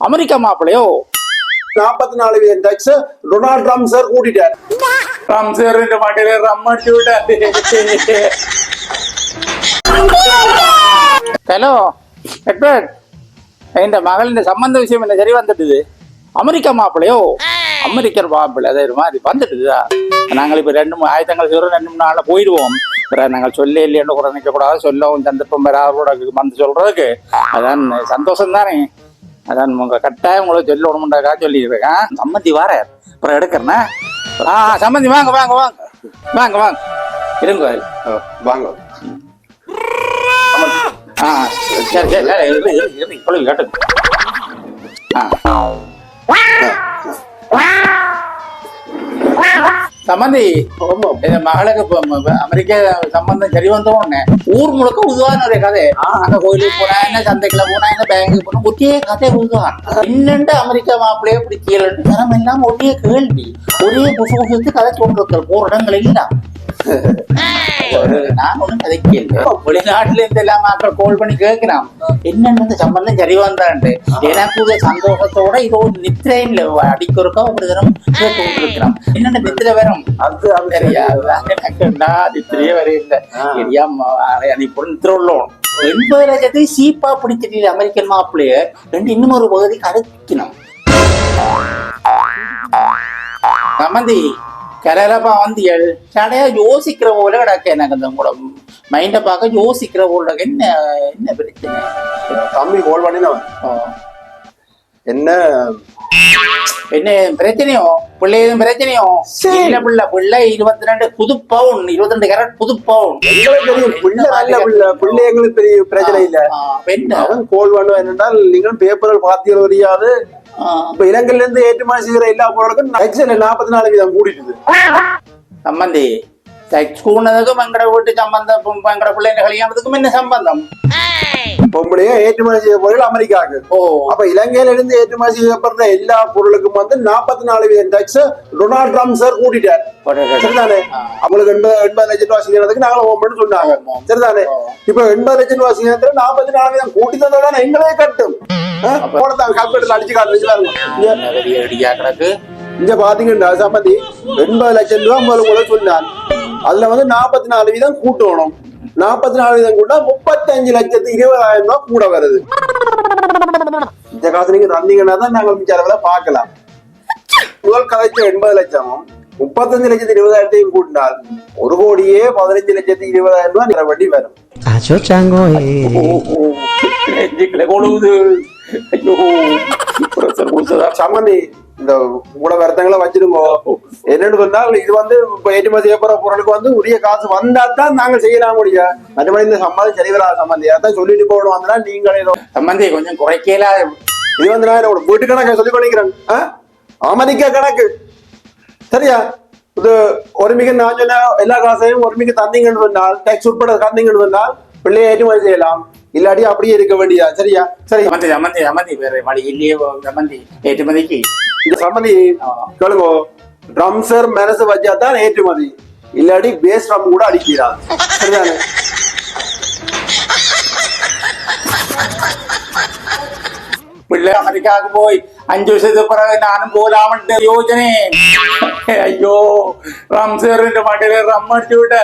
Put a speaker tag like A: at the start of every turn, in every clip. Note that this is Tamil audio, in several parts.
A: அமெரிக்க மாப்பிளையோ
B: நாற்பத்தி நாலு வீதம் டாக்ஸ் டொனால்ட் ட்ரம்ப் சார் கூட்டிட்டார்.
A: ட்ரம்ப் சார் ரெண்டு மாட்டில ரம் அடிச்சு விட்டாரு. ஹலோ எட்வர்ட் இந்த மகளின் சம்பந்த விஷயம் என்ன சரி வந்துட்டுது? அமெரிக்க மாப்பிளையோ அமெரிக்கர் மாப்பிள்ளை அதே மாதிரி வந்துட்டுதா? நாங்கள் இப்போ ரெண்டு மூணு ஆயிரத்தங்கள் சொல்கிறோம் ரெண்டு மூணு நாளில் போயிடுவோம். நாங்கள் சொல்ல இல்லையன்னு கூட நினைக்கக்கூடாது சொல்லவும் சந்தர்ப்பம் வராத அவரோட வந்து சொல்கிறதுக்கு அதான் சந்தோஷம் தானே அதான் உங்க கட்டாயம் உங்களை சொல்ல விடமுண்டாக்கா சொல்லியிருக்கேன். சம்மந்தி வார அப்புறம் எடுக்கிறேன்னா ஆ சம்மந்தி வாங்க வாங்க வாங்க. வாங்க வாங்க. இருங்க
B: வாங்க.
A: ஆ சரி சரி சரி இரு, சம்மந்தி இந்த மகளுக்கு அமெரிக்க சம்பந்தம் சரி வந்த உடனே ஊர் முழுக்க உதுவான ஒரு கதை. அங்க கோயிலுக்கு போனா என்ன சந்தைக்குள்ள போனா என்ன பேங்குக்கு போனா ஒரே கதை உதுவான். என்னண்டு அமெரிக்கா மாப்பிள்ளையே பிடிக்கலன்னு தரம் எல்லாம் ஒரே கேள்வி. ஒரே புசு புசுத்து கதை கொண்டிருக்கிற போற இடங்கள் எல்லாம் நான் ஒண்ணும் கதைக்கல வெளிநாட்டுல இருந்து எல்லாம் மக்கள் கோல் பண்ணி கேட்கிறான். என்னன்னு இந்த சம்பந்தம் சரி வந்தாண்டு எனக்கு ஒரு சந்தோஷத்தோட இதோ நித்திரையில் அடிக்கிறக்கா ஒரு தரம் கேட்டு கொண்டிருக்கிறான். என்னென்ன நித்திரை வரும் சரியா வரையில்லை. சரியா எண்பது லட்சத்துக்கு சீப்பா பிடிச்சிட்டு அமெரிக்கன் மாப்பிள்ளைய. ரெண்டு இன்னும் ஒரு பகுதி கதைக்கணும் சம்மந்தி கரலப்பா வந்தியல். சடையா யோசிக்கிற போல கிடக்க எனக்கு அந்த கூட. மைண்ட பார்க்க யோசிக்கிற போல. என்ன என்ன பிரச்சனை?
B: தம்பி கோல் பண்ணினவன்
A: ஆ.
B: என்ன
A: என்ன பிரச்சனையோ? பிள்ளை எதுவும் பிரச்சனையோ? இல்ல பிள்ளை? பிள்ளை இருபத்தி ரெண்டு புது பவுன் இருபத்தி ரெண்டு கேரட் புது பவுன்
B: பிள்ளை நல்ல பிள்ளை பிள்ளை எங்களுக்கு பெரிய பிரச்சனை இல்ல.
A: பெண்ணா?
B: அவன் கோல் பண்ணுவான் என்னென்றால் நீங்களும் பேப்பரில் பார்த்தீர்கள் தெரியாது. இப்ப இலங்கையில இருந்து ஏற்றுமதி செய்கிற எல்லா பொருளுக்கும் எக்ஸல் நாற்பத்தி நாலு வீதம் கூட்டிட்டு
A: சம்பந்தி செக்ஸ் கூனதுக்கும் எங்கட வீட்டு சம்பந்தம் எங்கட பிள்ளைங்க கல்யாணத்துக்கும் என்ன சம்பந்தம்?
B: பொம்பளையே ஏற்றுமதி செய்ய பொருள் அமெரிக்காவுக்கு.
A: ஓ.
B: அப்ப இலங்கையில இருந்து ஏற்றுமதி செய்யப்படுற எல்லா பொருளுக்கும் வந்து நாற்பத்தி நாலு வீதம் டாக்ஸ் டொனால்ட் ட்ரம்ப் சார் கூட்டிட்டார். சரிதானே? அவங்களுக்கு எண்பது எண்பது லட்சம் ரூபாய் செய்யறதுக்கு நாங்க ஓம்பன்னு சொன்னாங்க. சரிதானே. இப்ப எண்பது லட்சம் ரூபாய் செய்யறதுல நாற்பத்தி நாலு வீதம் கூட்டி தந்தோட எங்களே கட்டும். கால்குலேட்டர் அடிச்சு காட்டுறாங்க
A: என்ன பெரிய அடியா கிடக்கு.
B: இங்க பாத்தீங்கன்னா சம்பந்தி எண்பது லட்சம் ரூபாய் முதல்ல சொன்னான். அதுல வந்து நாற்பத்தி நாலு வீதம் கூட்டணும். நாற்பத்தி நாலு வீதம் கூட்டா முப்பத்தஞ்சு லட்சத்து இருபதாயிரம் ரூபாய் கூட வருது இந்த காசு நீங்க தந்தீங்கன்னா தான் நாங்கள் அளவுல பார்க்கலாம் முதல் கதைச்ச எண்பது லட்சமும் முப்பத்தஞ்சு லட்சத்து இருபதாயிரத்தையும் கூட்டினால் ஒரு கோடியே பதினஞ்சு லட்சத்து இருபதாயிரம் ரூபாய் நிற வட்டி வரும்
A: ஐயோ பிரஷர் கொடுத்ததா
B: சம்மந்தி இந்த கூட வருத்தங்களை வச்சிருங்கோ என்னன்னு சொன்னால் இது வந்து இப்ப ஏற்றுமதி செய்யப்படுற பொருளுக்கு வந்து உரிய காசு வந்தா தான் நாங்கள் செய்யலாம் முடியும் மற்றபடி இந்த சம்மதம் சரி வராது சம்மந்தி அதான் சொல்லிட்டு போகணும். வந்தா நீங்களே ஏதோ
A: சம்பந்தி கொஞ்சம் குறைக்கல.
B: இது வந்து நான் ஒரு வீட்டு கணக்கு சொல்லி பண்ணிக்கிறேன் ஆ? அமெரிக்கா கணக்கு. சரியா? இது ஒருமிக்க நான் சொன்ன எல்லா காசையும் ஒருமிக்க தந்தீங்கன்னு சொன்னால் டேக்ஸ் உட்பட தந்தீங்கன்னு சொன்னால் பிள்ளையை ஏற்றுமதி செய்யலாம். இல்லாட்டி அப்படியே இருக்க வேண்டியதா சரியா சரி
A: சமந்தி சமந்தி சமந்தி வேற வழி இல்லையே சமந்தி ஏற்றுமதிக்கு
B: இந்த சம்மதி கேளுங்க ட்ரம்சர் மனசு வச்சா தான் ஏற்றுமதி இல்லாட்டி பேஸ் ட்ரம் கூட அடிக்கிறான் சரிதானே
A: പിള്ളേ അമേരിക്കാക്ക് പോയി അഞ്ചു വർഷത്തെ പിറകെ ഞാനും പോലാമണ്ട് യോജനെ അയ്യോ റംസേറിന്റെ മടിയില് റമ്മടിച്ചു വിട്ടാ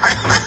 A: Thank you.